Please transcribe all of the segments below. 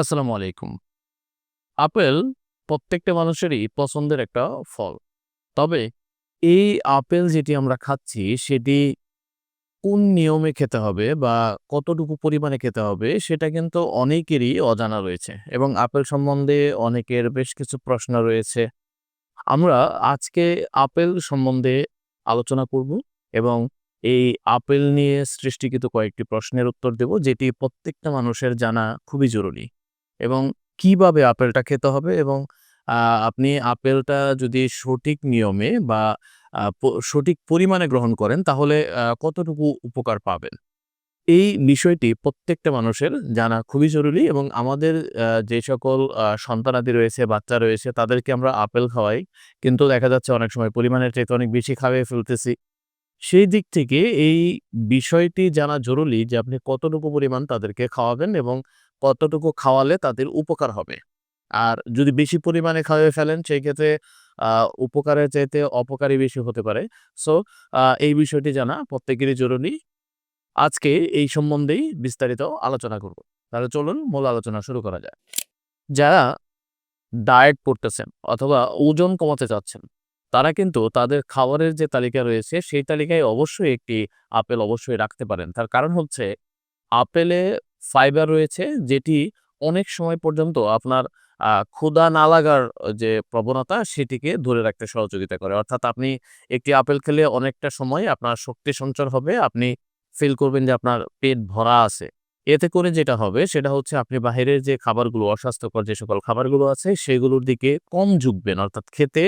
আসসালামু আলাইকুম। আপেল প্রত্যেকটা মানুষেরই পছন্দের একটা ফল। তবে এই আপেল যেটি আমরা খাচ্ছি, সেটি কোন নিয়মে খেতে হবে বা কতটুকু পরিমাণে খেতে হবে, সেটা কিন্তু অনেকেরই অজানা রয়েছে এবং আপেল সম্বন্ধে অনেকের বেশ কিছু প্রশ্ন রয়েছে। আমরা আজকে আপেল সম্বন্ধে আলোচনা করব এবং এই আপেল নিয়ে সৃষ্টিকৃত কয়েকটি প্রশ্নের উত্তর দেব, যেটি প্রত্যেকটা মানুষের জানা খুবই জরুরি। এবং কীভাবে আপেলটা খেতে হবে এবং আপনি আপেলটা যদি সঠিক নিয়মে বা সঠিক পরিমাণে গ্রহণ করেন তাহলে কতটুকু উপকার পাবেন। এই বিষয়টি প্রত্যেকটা মানুষের জানা খুবই জরুরি এবং আমাদের যে সকল সন্তানাদি রয়েছে, বাচ্চা রয়েছে তাদেরকে আমরা আপেল খাওয়াই। কিন্তু দেখা যাচ্ছে অনেক সময় পরিমাণের চাইতে অনেক বেশি খাইয়ে ফেলতেছি। সেই দিক থেকে এই বিষয়টি জানা জরুরি যে আপনি কতটুকু পরিমাণ তাদেরকে খাওয়াবেন এবং কতটুকু খাওয়ালে তাদের উপকার হবে। আর যদি বেশি পরিমাণে খাইয়ে ফেলেন সেই ক্ষেত্রে উপকারের চাইতে অপকারই বেশি হতে পারে। সো এই বিষয়টি জানা প্রত্যেকেরই জরুরি। আজকে এই সম্বন্ধেই বিস্তারিত আলোচনা করব। তাহলে চলুন মূল আলোচনা শুরু করা যায়। যারা ডায়েট করতেছেন অথবা ওজন কমাতে চাচ্ছেন, তারা কিন্তু তাদের খাবারের যে তালিকা রয়েছে সেই তালিকায় অবশ্যই একটি আপেল অবশ্যই রাখতে পারেন। তার কারণ হচ্ছে আপেলে ফাইবার রয়েছে, যেটি অনেক সময় পর্যন্ত আপনার ক্ষুদা না লাগার যে প্রবণতা সেটিকে ধরে রাখতে সহযোগিতা করে। অর্থাৎ আপনি একটি আপেল খেলে অনেকটা সময় আপনার শক্তি সঞ্চার হবে। আপনি ফিল করবেন যে আপনার পেট ভরা আছে। এতে করে যেটা হবে, সেটা হচ্ছে আপনি বাহিরের যে খাবারগুলো, অস্বাস্থ্যকর যে সকল খাবারগুলো আছে, সেগুলোর দিকে কম ঝুঁকবেন। অর্থাৎ খেতে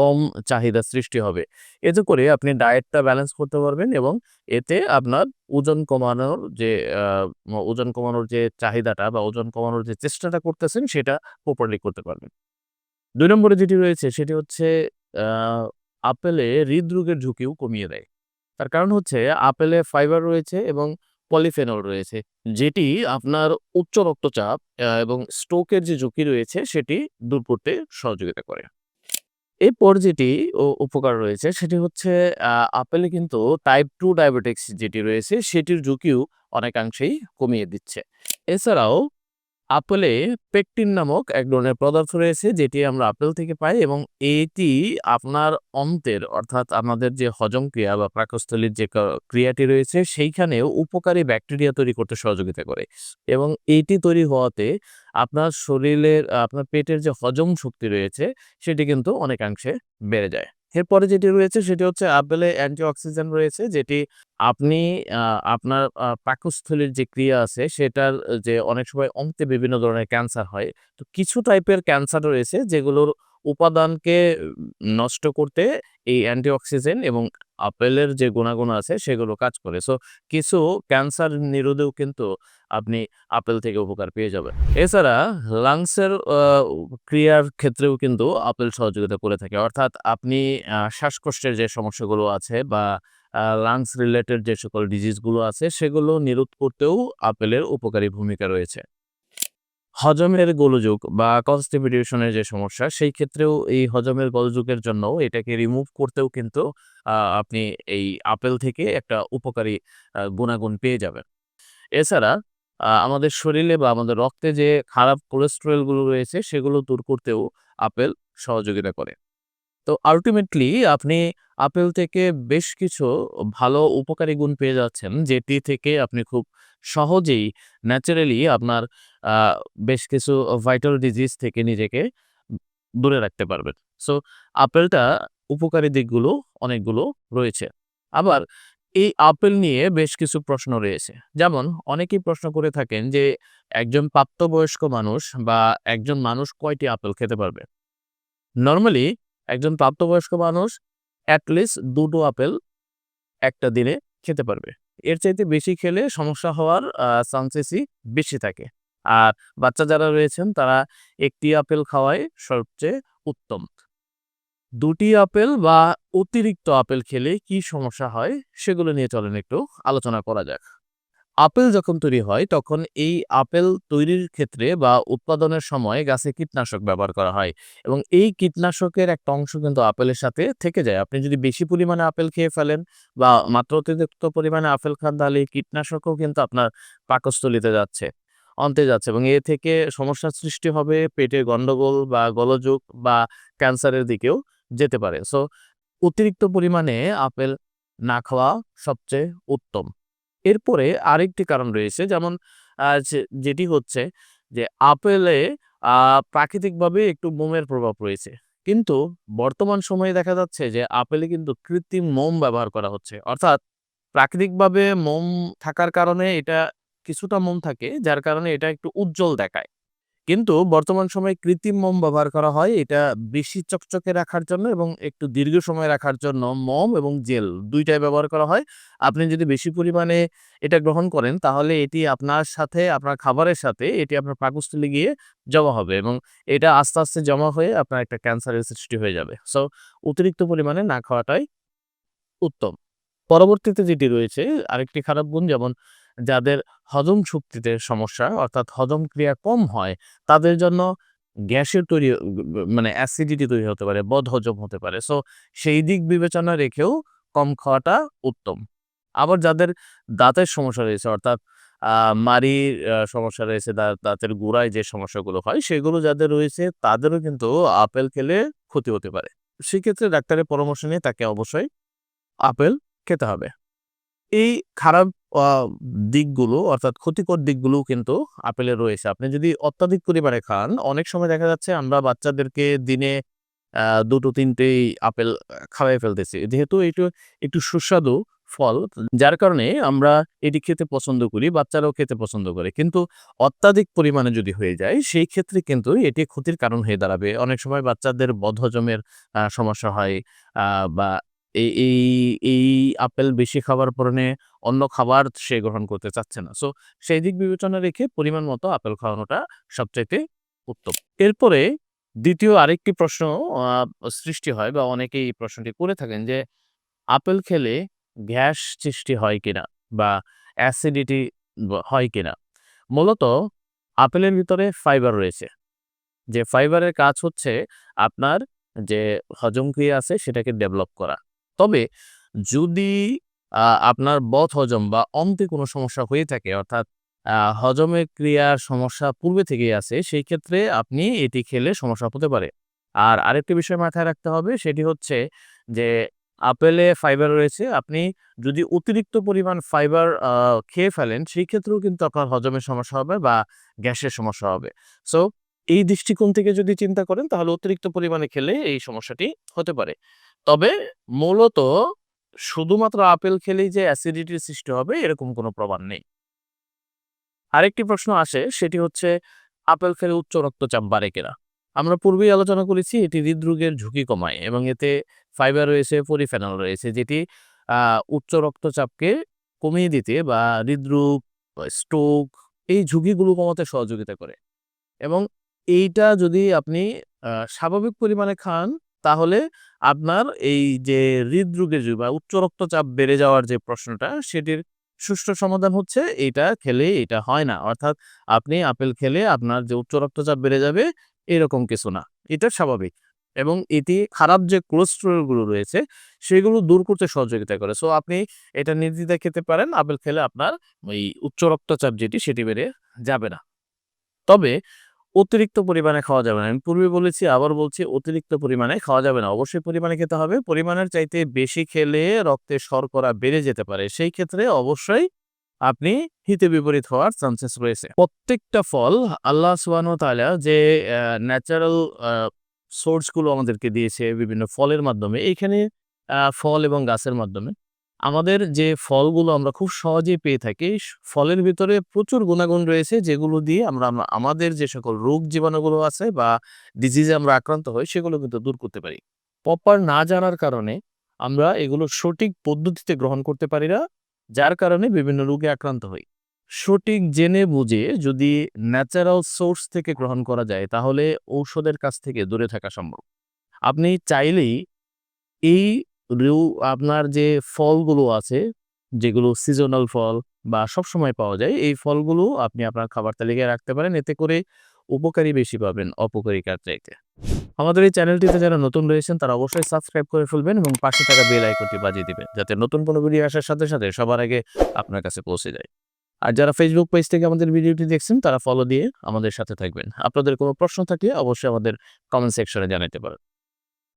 কম চাহিদা সৃষ্টি হবে। এতে করে আপনি ডায়েটটা ব্যালেন্স করতে পারবেন এবং এতে আপনার ওজন কমানোর যে ওজন কমানোর যে চাহিদাটা বা ওজন কমানোর যে চেষ্টাটা করতেছেন, সেটা প্রপারলি করতে পারবেন। দুই নম্বরে যেটি রয়েছে, সেটি হচ্ছে আপেলে হৃদরোগের ঝুঁকিও কমিয়ে দেয়। তার কারণ হচ্ছে, আপেলে ফাইবার রয়েছে এবং পলিফেনল রয়েছে। যেটি আপনার উচ্চ রক্তচাপ এবং স্ট্রোকের যে ঝুঁকি রয়েছে, সেটি দূর করতে সহযোগিতা করে। এরপর যেটি উপকার রয়েছে, সেটি হচ্ছে আপেলে কিন্তু টাইপ টু ডায়াবেটিক্স যেটি রয়েছে, সেটির ঝুঁকিও অনেকাংশেই কমিয়ে দিচ্ছে। এছাড়াও আপেলে পেকটিন নামক এক ধরনের পদার্থ রয়েছে, যেটি আমরা আপেল থেকে পাই এবং এটি আপনার অন্তের, অর্থাৎ আমাদের যে হজম ক্রিয়া বা পাকস্থলীর যে ক্রিয়াটি রয়েছে, সেইখানেও উপকারী ব্যাকটেরিয়া তৈরি করতে সহযোগিতা করে এবং এইটি তৈরি হওয়াতে আপনার শরীরের, আপনার পেটের যে হজম শক্তি রয়েছে, সেটি কিন্তু অনেকাংশে বেড়ে যায়। এরপরে যেটি রয়েছে সেটি হচ্ছে আপেলে অ্যান্টিঅক্সিডেন্ট রয়েছে, যেটি আপনি আপনার পাকস্থলীর যে ক্রিয়া আছে সেটার যে অনেক সময় অন্ত্রে বিভিন্ন ধরনের ক্যান্সার হয়। তো কিছু টাইপের ক্যান্সার রয়েছে যেগুলোর উপাদানকে নষ্ট করতে এই অ্যান্টিঅক্সিডেন্ট এবং আপেলের যে গুণাগুণ আছে সেগুলো কাজ করে। সো কিছু ক্যান্সার নিরোধেও কিন্তু আপনি আপেল থেকে উপকার পেয়ে যাবেন। এছাড়া লাংসের ক্রিয়ার ক্ষেত্রেও কিন্তু আপেল সহযোগিতা করে থাকে। অর্থাৎ আপনি শ্বাসকষ্টের যে সমস্যাগুলো আছে বা লাংস রিলেটেড যে সকল ডিজিজগুলো আছে, সেগুলো নিরোধ করতেও আপেলের উপকারী ভূমিকা রয়েছে। হজমের গোলযোগ বা কনস্টিপিউশন এর যে সমস্যা, সেই ক্ষেত্রেও এই হজমের গোলযোগের জন্য এটাকে রিমুভ করতেও কিন্তু আপনি এই আপেল থেকে একটা উপকারী গুণাগুণ পেয়ে যাবেন। এছাড়া আমাদের শরীরে বা আমাদের রক্তে যে খারাপ কোলেস্টেরলগুলো রয়েছে, সেগুলো দূর করতেও আপেল সহযোগিতা করে। তো আল্টিমেটলি আপনি আপেল থেকে বেশ কিছু ভালো উপকারী গুণ পেয়ে যাচ্ছেন, যেটি থেকে আপনি খুব সহজেই ন্যাচারালি আপনার বেশ কিছু ভাইটাল ডিজিজ থেকে নিজেকে দূরে রাখতে পারবেন। সো আপেলটা উপকারী দিকগুলো অনেকগুলো রয়েছে। আবার এই আপেল নিয়ে বেশ কিছু প্রশ্ন রয়েছে। যেমন, অনেকেই প্রশ্ন করে থাকেন যে, একজন প্রাপ্তবয়স্ক মানুষ বা একজন মানুষ কয়টি আপেল খেতে পারবে? নরমালি একজন প্রাপ্তবয়স্ক মানুষ অ্যাটলিস্ট দুটো আপেল একটা দিনে খেতে পারবে। এর চাইতে বেশি খেলে সমস্যা হওয়ার চান্সেসই বেশি থাকে। আর বাচ্চা যারা রয়েছেন, তারা একটি আপেল খাওয়াই সবচেয়ে উত্তম। ২ টি আপেল বা অতিরিক্ত আপেল খেলে কি সমস্যা হয় সেগুলো নিয়ে চলেন একটু আলোচনা করা যাক। আপেল যখন তৈরি হয়, তখন এই আপেল তৈরির ক্ষেত্রে বা উৎপাদনের সময় গাছে কীটনাশক ব্যবহার করা হয় এবং এই কীটনাশকের একটা অংশ কিন্তু আপেলের সাথে থেকে যায়। আপনি যদি বেশি পরিমাণে আপেল খেয়ে ফেলেন বা মাত্র অতিরিক্ত পরিমাণে আপেল খান, তাহলে এই কীটনাশকও কিন্তু আপনার পাকস্থলিতে যাচ্ছে। অন্তে যাচ্ছে এবং এ থেকে সমস্যার সৃষ্টি হবে পেটে গন্ডগোল বা গোলযোগ বা ক্যান্সারের দিকেও যেতে পারে। সো অতিরিক্ত পরিমাণে আপেল না খাওয়া সবচেয়ে উত্তম। এরপরে আরেকটি কারণ রয়েছে, যেমন যেটি হচ্ছে যে, আপেলে প্রাকৃতিকভাবে একটু মোমের প্রভাব রয়েছে। কিন্তু বর্তমান সময়ে দেখা যাচ্ছে যে, আপেলে কিন্তু কৃত্রিম মোম ব্যবহার করা হচ্ছে। অর্থাৎ প্রাকৃতিকভাবে মোম থাকার কারণে এটা কিছুটা মোম থাকে, যার কারণে এটা একটু উজ্জ্বল দেখায়। কিন্তু বর্তমান সময়ে কৃত্রিম মোম ব্যবহার করা হয়। এটা বেশি চকচকে রাখার জন্য এবং একটু দীর্ঘ সময় রাখার জন্য মোম এবং জেল দুইটাই ব্যবহার করা হয়। আপনি যদি বেশি পরিমাণে এটা গ্রহণ করেন, তাহলে এটি আপনার সাথে, আপনার খাবারের সাথে এটি আপনার পাকস্থলে গিয়ে জমা হবে এবং এটা আস্তে আস্তে জমা হয়ে আপনার একটা ক্যান্সারের সৃষ্টি হয়ে যাবে। সো অতিরিক্ত পরিমাণে না খাওয়াটাই উত্তম। পরবর্তীতে যেটি রয়েছে, আরেকটি খারাপ গুণ যেমন যাদের হজম শক্তিতে সমস্যা, অর্থাৎ হজম ক্রিয়া কম হয়, তাদের জন্য গ্যাসের তৈরি মানে অ্যাসিডিটি তৈরি হতে পারে বদ হজম হতে পারে। সো, সেই দিক বিবেচনা রেখেও কম খাওয়াটা উত্তম। আবার যাদের দাঁতের সমস্যা রয়েছে, অর্থাৎ মারির সমস্যা রয়েছে দাঁতের গোড়ায় যে সমস্যাগুলো হয়, সেগুলো যাদের রয়েছে, তাদেরও কিন্তু আপেল খেলে ক্ষতি হতে পারে। সেক্ষেত্রে ডাক্তারের পরামর্শ নিয়ে তাকে অবশ্যই আপেল খেতে হবে। এই খারাপ দিকগুলো অর্থাৎ ক্ষতিকর দিকগুলো কিন্তু আপেলে রয়েছে। আপনি যদি অত্যাধিক পরিমাণে খান, অনেক সময় দেখা যাচ্ছে আমরা বাচ্চাদেরকে দিনে দুটো তিনটেই আপেল খাওয়াই ফেলতেছি। যেহেতু এটু, একটু সুস্বাদু ফল, যার কারণে আমরা এটি খেতে পছন্দ করি, বাচ্চারাও খেতে পছন্দ করে। কিন্তু অত্যাধিক পরিমাণে যদি হয়ে যায়, সেই ক্ষেত্রে কিন্তু এটি ক্ষতির কারণ হয়ে দাঁড়াবে। অনেক সময় বাচ্চাদের বদহজমের সমস্যা হয় বা এই এই এই আপেল বেশি খাবার পরনে অন্য খাবার সে গ্রহণ করতে চাচ্ছে না। সো সেই দিক বিবেচনা রেখে পরিমাণ মতো আপেল খাওয়ানোটা সবচাইতে উত্তম। এরপরে দ্বিতীয় আরেকটি প্রশ্ন সৃষ্টি হয় বা অনেকেই এই প্রশ্নটি করে থাকেন যে, আপেল খেলে গ্যাস সৃষ্টি হয় কিনা বা অ্যাসিডিটি হয় কিনা? মূলত আপেলের ভিতরে ফাইবার রয়েছে। যে ফাইবারের কাজ হচ্ছে আপনার যে হজম ক্রিয়া আছে সেটাকে ডেভেলপ করা। তবে যদি আপনার বদ হজম বা অন্তে কোনো সমস্যা হয়ে থাকে, অর্থাৎ হজমের ক্রিয়ার সমস্যা পূর্বে থেকেই আছে, সেই ক্ষেত্রে আপনি এটি খেলে সমস্যা হতে পারে। আর আরেকটি বিষয় মাথায় রাখতে হবে, সেটি হচ্ছে যে আপেলে ফাইবার রয়েছে, আপনি যদি অতিরিক্ত পরিমাণ ফাইবার খেয়ে ফেলেন, সেই ক্ষেত্রেও কিন্তু আপনার হজমের সমস্যা হবে বা গ্যাসের সমস্যা হবে। সো এই দৃষ্টিকোণ থেকে যদি চিন্তা করেন, তাহলে অতিরিক্ত পরিমাণে খেলে এই সমস্যাটি হতে পারে। তবে মূলত শুধুমাত্র আপেল খেলেই যে অ্যাসিডিটির সৃষ্টি হবে, এরকম কোনো প্রমাণ নেই। আরেকটি প্রশ্ন আসে, সেটি হচ্ছে, আপেল খেলে উচ্চ রক্তচাপ বাড়ে কিনা? আমরা পূর্বেই আলোচনা করেছি, এটি হৃদরোগের ঝুঁকি কমায় এবং এতে ফাইবার রয়েছে, পরিফেনল রয়েছে, যেটি উচ্চ রক্তচাপকে কমিয়ে দিতে বা হৃদরোগ স্ট্রোক এই ঝুঁকিগুলো কমাতে সহযোগিতা করে। এবং এইটা যদি আপনি স্বাভাবিক পরিমাণে খান, তাহলে আপনার এই যে হৃদরোগের যে বা উচ্চ রক্তচাপ বেড়ে যাওয়ার যে প্রশ্নটা, সেটির সুষ্ঠু সমাধান হচ্ছে। এটা খেলে এটা হয় না। অর্থাৎ আপনি আপেল খেলে আপনার যে উচ্চ রক্তচাপ বেড়ে যাবে, এরকম কিছু না। এটা স্বাভাবিক। এবং এটি খারাপ যে কোলেস্টেরলগুলো রয়েছে, সেগুলো দূর করতে সহযোগিতা করে। সো আপনি এটা নির্দ্বিধায় খেতে পারেন। আপেল খেলে আপনার ওই উচ্চ রক্তচাপ যেটি, সেটি বেড়ে যাবে না। তবে অতিরিক্ত পরিমাণে খাওয়া যাবে না। আমি পূর্বে বলেছি, আবার বলছি অতিরিক্ত পরিমাণে খাওয়া যাবে না। অবশ্যই পরিমাণে খেতে হবে। পরিমাণের চাইতে বেশি খেলে রক্তে শর্করা বেড়ে যেতে পারে। সেই ক্ষেত্রে অবশ্যই আপনি হিতে বিপরীত হওয়ার চান্সেস রয়েছে। প্রত্যেকটা ফল আল্লাহ সুবহানাহু ওয়া তাআলা যে ন্যাচারাল সোর্সগুলো আমাদেরকে দিয়েছে বিভিন্ন ফলের মাধ্যমে, এইখানে ফল এবং গাছের মাধ্যমে আমাদের যে ফলগুলো আমরা খুব সহজেই পেয়ে থাকি ফলের ভিতরে প্রচুর গুণাগুণ রয়েছে, যেগুলো দিয়ে আমরা, আমরা- আমাদের যে সকল রোগ জীবাণুগুলো আছে বা ডিজিজে আমরা আক্রান্ত হই, সেগুলো কিন্তু দূর করতে পারি। প্রপার না জানার কারণে আমরা এগুলো সঠিক পদ্ধতিতে গ্রহণ করতে পারি না, যার কারণে বিভিন্ন রোগে আক্রান্ত হই। সঠিক জেনে বুঝে যদি ন্যাচারাল সোর্স থেকে গ্রহণ করা যায়, তাহলে ঔষধের কাছ থেকে দূরে থাকা সম্ভব। আপনি চাইলেই এই রিউ- আপনার যে ফলগুলো আছে, যেগুলো সিজনাল ফল বা সব সময় পাওয়া যায়, এই ফলগুলো আপনি আপনার খাবার তালিকায় রাখতে পারেন। এতে করে উপকারী বেশি পাবেন অপকারিকার চাইতে। আমাদের এই চ্যানেলটিতে যারা নতুন রয়েছেন, তারা অবশ্যই সাবস্ক্রাইব করে ফেলবেন এবং পাশে থাকা বেল আইকনটি বাজিয়ে দিবেন, যাতে নতুন কোনো ভিডিও আসার সাথে সাথে সবার আগে আপনার কাছে পৌঁছে যায়। আর যারা ফেসবুক পেজ থেকে আমাদের ভিডিওটি দেখছেন, তারা ফলো দিয়ে আমাদের সাথে থাকবেন। আপনাদের কোনো প্রশ্ন থাকলে অবশ্যই আমাদের কমেন্ট সেকশনে জানাতে পারেন।